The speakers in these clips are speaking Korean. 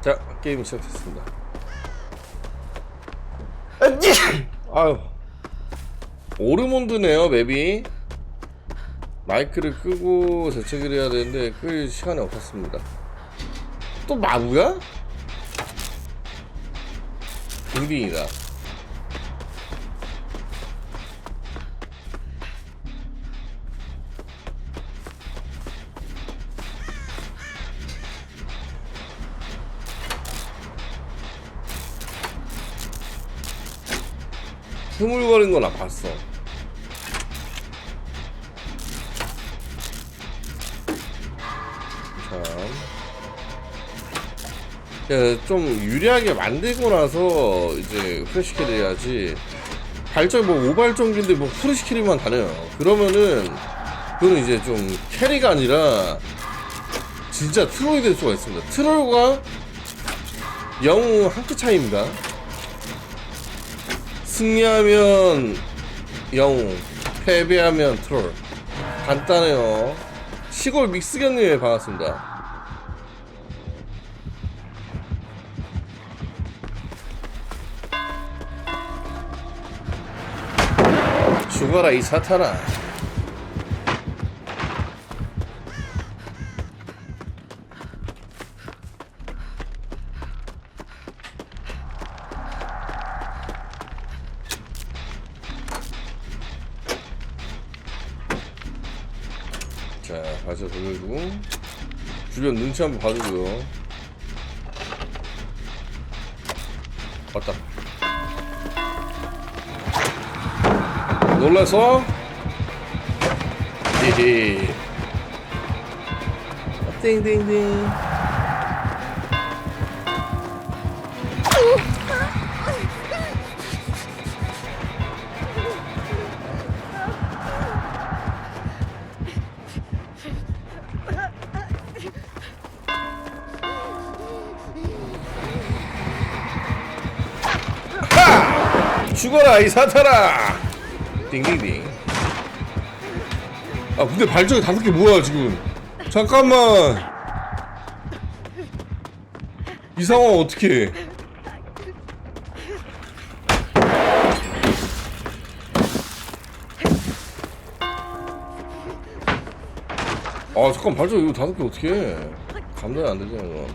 자 게임 시작했습니다. 아유. 오르몬드네요 맵이. 마이크를 끄고 재채기를 해야 되는데 끌 시간이 없었습니다. 또 마구야? 빙빙이다 흐물거리는 건나 봤어 참. 야, 좀 유리하게 만들고 나서 이제 프레시캐를 해야지. 발전 뭐 오발전기인데 뭐 프레시캐리만 다녀요. 그러면은 그거는 이제 좀 캐리가 아니라 진짜 트롤이 될 수가 있습니다. 트롤과 영웅 한끗 차이입니다. 승리하면 영웅, 패배하면 트롤. 간단해요. 시골 믹스견님에 반갑습니다. 죽어라 이 사탄아. 자, 가져 돌려주고 주변 눈치 한번 봐주고요. 왔다. 놀라서. 띵띵띵. 죽어라 이 사탄아. 띵띵띵. 아 근데 발전이 다섯 개 뭐야 지금? 잠깐만. 이 상황 어떻게? 해? 아 잠깐 발전 이거 다섯 개 어떻게? 해? 감당이 안 되잖아 이거.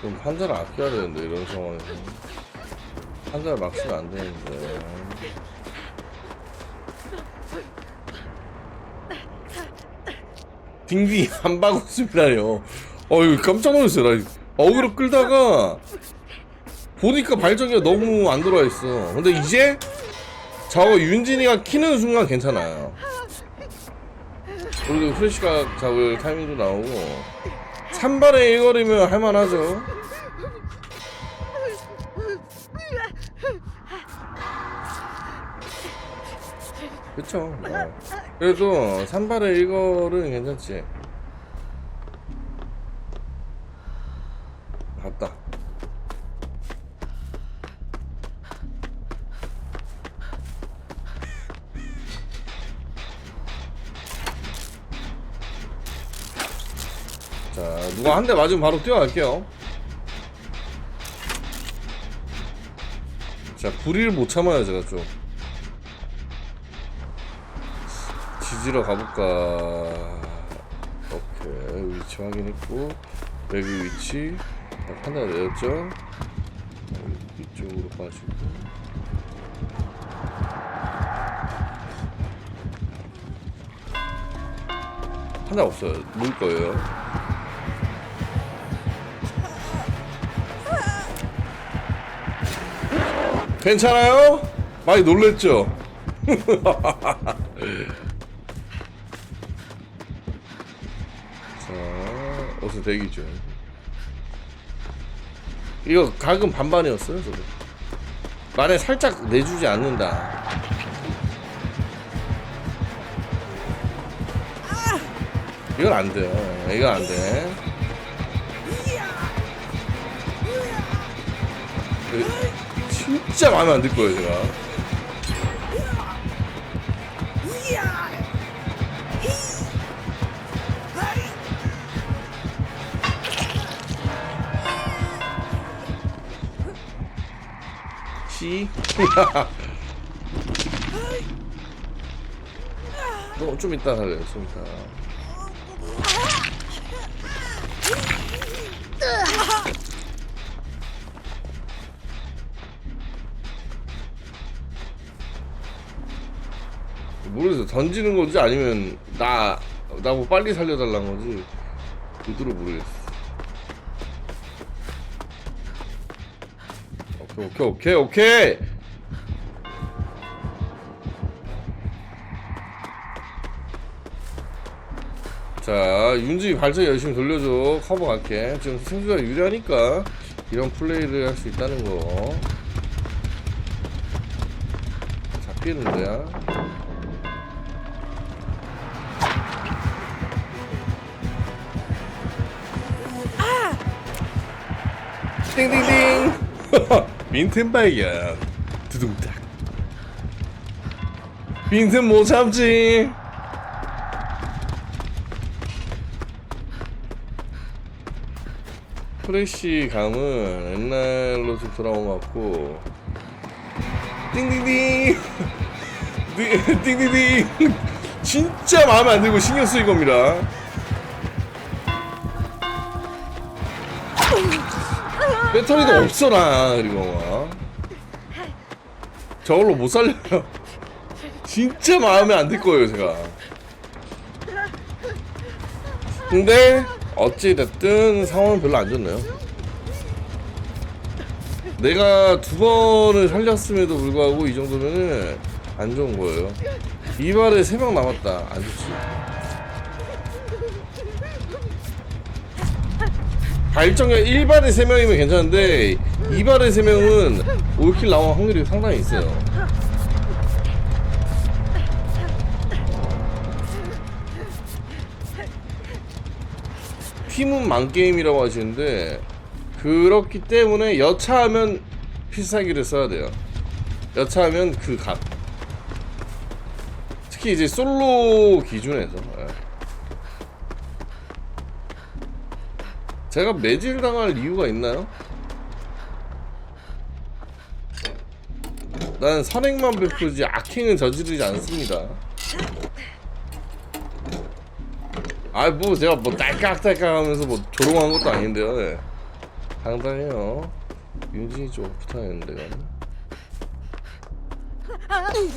좀 환자를 아껴야 되는데 이런 상황에서. 환자를 막 쓰면 안 되는데. 딩비 한바구음이라뇨. 어이 깜짝 놀랐어요. 나 어그로 끌다가 보니까 발전기가 너무 안 들어와 있어. 근데 이제 저거 윤진이가 키는 순간 괜찮아요. 그리고 프레시가 잡을 타이밍도 나오고. 3발의 1거리면 할만하죠. 그쵸. 어. 그래도 3발의 1거는 괜찮지. 갔다 누가 한 대 맞으면 바로 뛰어갈게요. 자 불의를 못 참아요 제가 좀. 지지러 가볼까. 오케이. 위치 확인했고 여기 위치. 딱 하나 내렸죠? 이쪽으로 빠지고. 하나 없어요. 물 거예요 괜찮아요? 많이 놀랬죠? 자, 어서 대기 중. 이거 각은 반반이었어요, 저도. 만에 살짝 내주지 않는다. 이건 안 돼. 이건 안 돼. 진짜 마음에 안 들 거예요 제가 씨. 너좀 이따 살려, 좀 이따. 모르겠어. 던지는 건지 아니면 나, 나뭐 빨리 살려달라는 건지 그대로 모르겠어. 오케이, 오케이, 오케이, 오케이! 자, 윤지 발전 열심히 돌려줘. 커버 갈게. 지금 생수가 유리하니까 이런 플레이를 할 수 있다는 거. 잡히는데야. 띵띵띵! 빈틈 발견. 두둥탁. 빈틈 못 참지. 프레쉬 감은 옛날로 좀 돌아온 것 같고 띵띵띵 띵- 띵띵띵 진짜 마음에 안 들고 신경 쓰인 겁니다 배터리도 없어라 막 저걸로 못 살려요. 진짜 마음에 안 들 거예요 제가. 근데 어찌됐든 상황은 별로 안 좋네요. 내가 두 번을 살렸음에도 불구하고 이 정도면은 안 좋은 거예요. 이발에 세 명 남았다. 안 좋지 발정에 1발에 3명이면 괜찮은데 2발에 3명은 올킬 나올 확률이 상당히 있어요. 팀은 만게임이라고 하시는데 그렇기 때문에 여차하면 필살기를 써야 돼요. 여차하면 그각 특히 이제 솔로 기준에서 제가 매질 당할 이유가 있나요? 난 선행만 베풀지 악행은 저지르지 않습니다 아뭐 제가 뭐 딸깍딸깍 하면서 뭐 조롱한 것도 아닌데요 예. 당당해요 윤진이 쪽 붙어야겠는데 이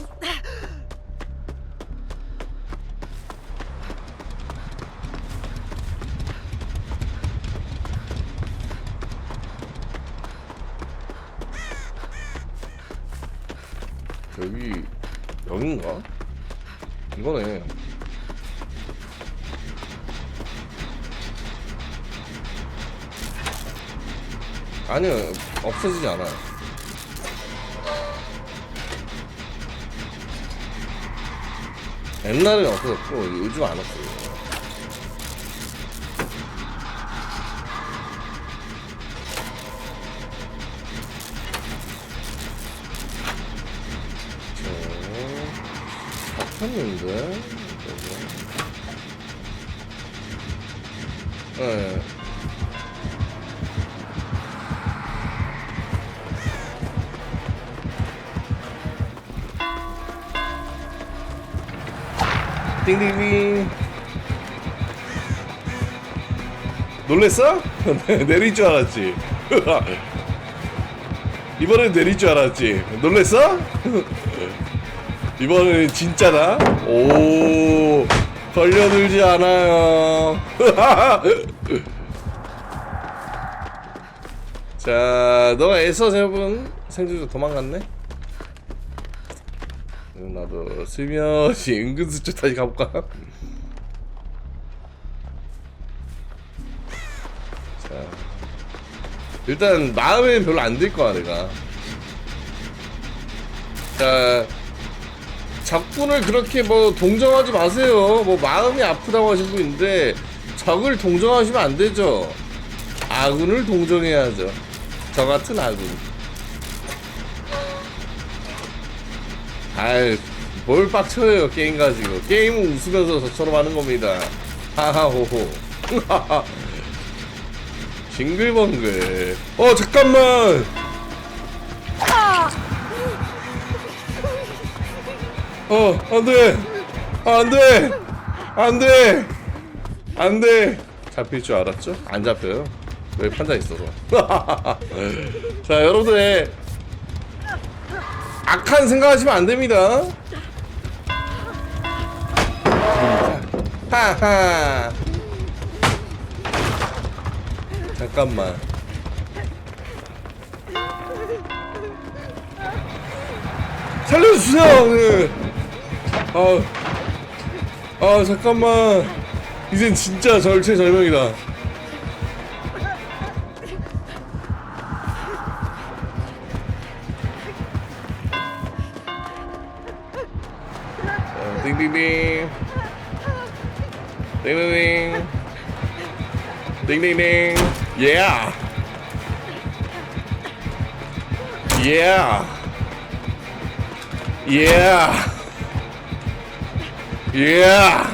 여기 여긴가? 이거네. 아니요 없어지지 않아요. 옛날에는 없어졌고 요즘 안 없어요 저 잡혔는데 네. 띵띵띵 놀랬어? 내릴 줄 알았지 이번엔 내릴 줄 알았지 놀랬어? 이번엔 진짜다? 오 걸려들지 않아요. 자 너가 애써 세분. 생존자 도망갔네? 나도 슬며시 은근슬쩍 다시 가볼까? 자 일단 마음엔 별로 안 들 거야 내가. 자 적군을 그렇게 뭐 동정하지 마세요. 뭐 마음이 아프다고 하신 분인데 적을 동정하시면 안 되죠. 아군을 동정해야죠. 저 같은 아군. 아이 뭘 빡쳐요, 게임 가지고. 게임은 웃으면서 저처럼 하는 겁니다. 하하호호. 징글벙글. 어, 잠깐만! 어 안 돼. 안 돼. 안 돼. 안 돼. 잡힐 줄 알았죠? 안 잡혀요. 왜 판자 있어서. 자 여러분들 악한 생각하시면 안 됩니다. 하하. 잠깐만. 살려주세요 네. 아, 아 잠깐만. 이젠 진짜 절체절명이다. 어, 띵띵띵 띵띵띵 띵띵띵 yeah. Yeah. Yeah yeah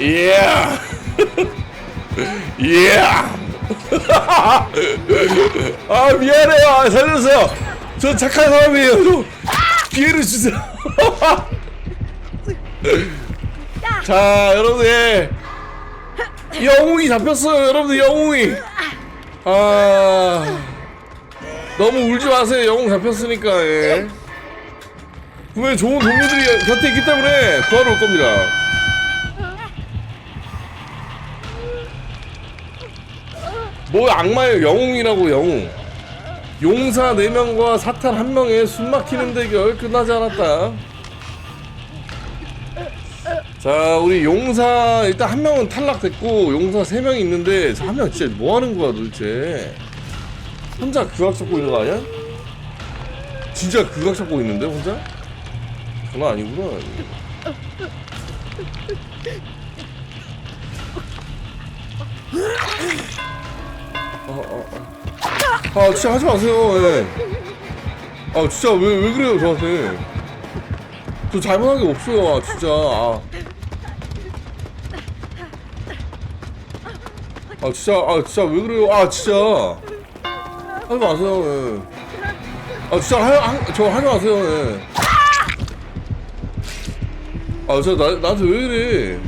yeah yeah 아 미안해요. 아, 살려주세요. 저 착한 사람이에요. 좀 기회를 주세요. 자 여러분들. 영웅이 잡혔어요 여러분들. 영웅이. 아. 너무 울지 마세요. 영웅 잡혔으니까 예. 분명히 좋은 동료들이 곁에 있기 때문에 구하러 올 겁니다 뭐 악마의 영웅이라고 영웅 용사 4명과 사탄 1명의 숨막히는 대결 끝나지 않았다 자 우리 용사 일단 한 명은 탈락됐고 용사 3명이 있는데 한 명 진짜 뭐 하는 거야 도대체 혼자 그각 잡고 있는 거 아니야? 진짜 그각 잡고 있는데 혼자? 장난 아니구나 어, 어, 어. 아 진짜 하지 마세요 예. 아 진짜 왜, 왜 그래요 저한테 저 잘못한 게 없어요 아, 진짜 아. 아 진짜 아 진짜 왜 그래요 아 진짜 하지 마세요 예. 아 진짜 하, 하, 저 하지 마세요 예. 아 진짜 나, 나한테 왜 그래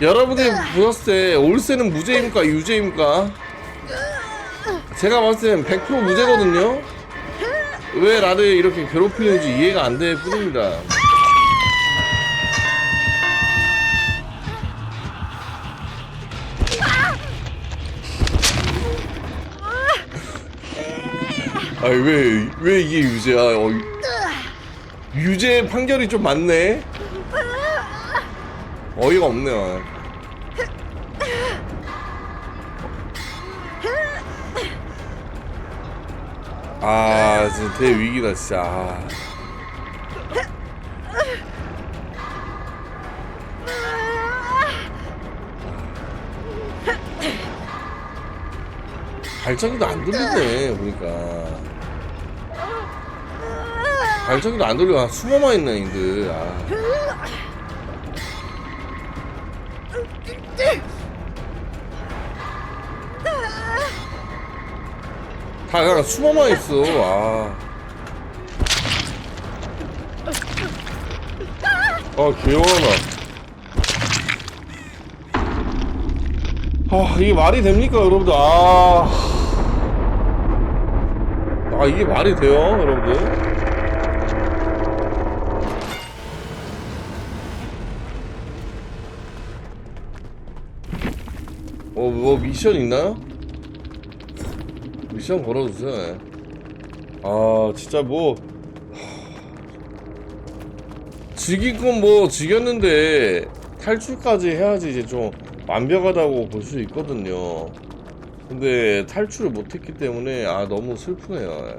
여러분들이 보셨을 때 올세는 무죄입니까 유죄입니까? 제가 봤을 땐 100% 무죄거든요. 왜 나를 이렇게 괴롭히는지 이해가 안 될 뿐입니다. 아니 왜, 왜 이게 유죄야? 어, 유죄 판결이 좀 많네? 어이가 없네요. 아, 진짜 대위기다, 진짜. 아. 발전기도 안 돌리네, 보니까. 발전기도 안 돌려. 아, 숨어만 있네, 이들. 아. 다 그냥 숨어만 있어. 아. 아, 개원하다. 아, 이게 말이 됩니까, 여러분들? 아. 아, 이게 말이 돼요, 여러분들? 어, 뭐 미션 있나요? 미션 걸어주세요. 아, 진짜 뭐 즐길 건뭐 즐겼는데 탈출까지 해야지 이제 좀 완벽하다고 볼 수 있거든요. 근데 탈출을 못했기 때문에 아 너무 슬프네요.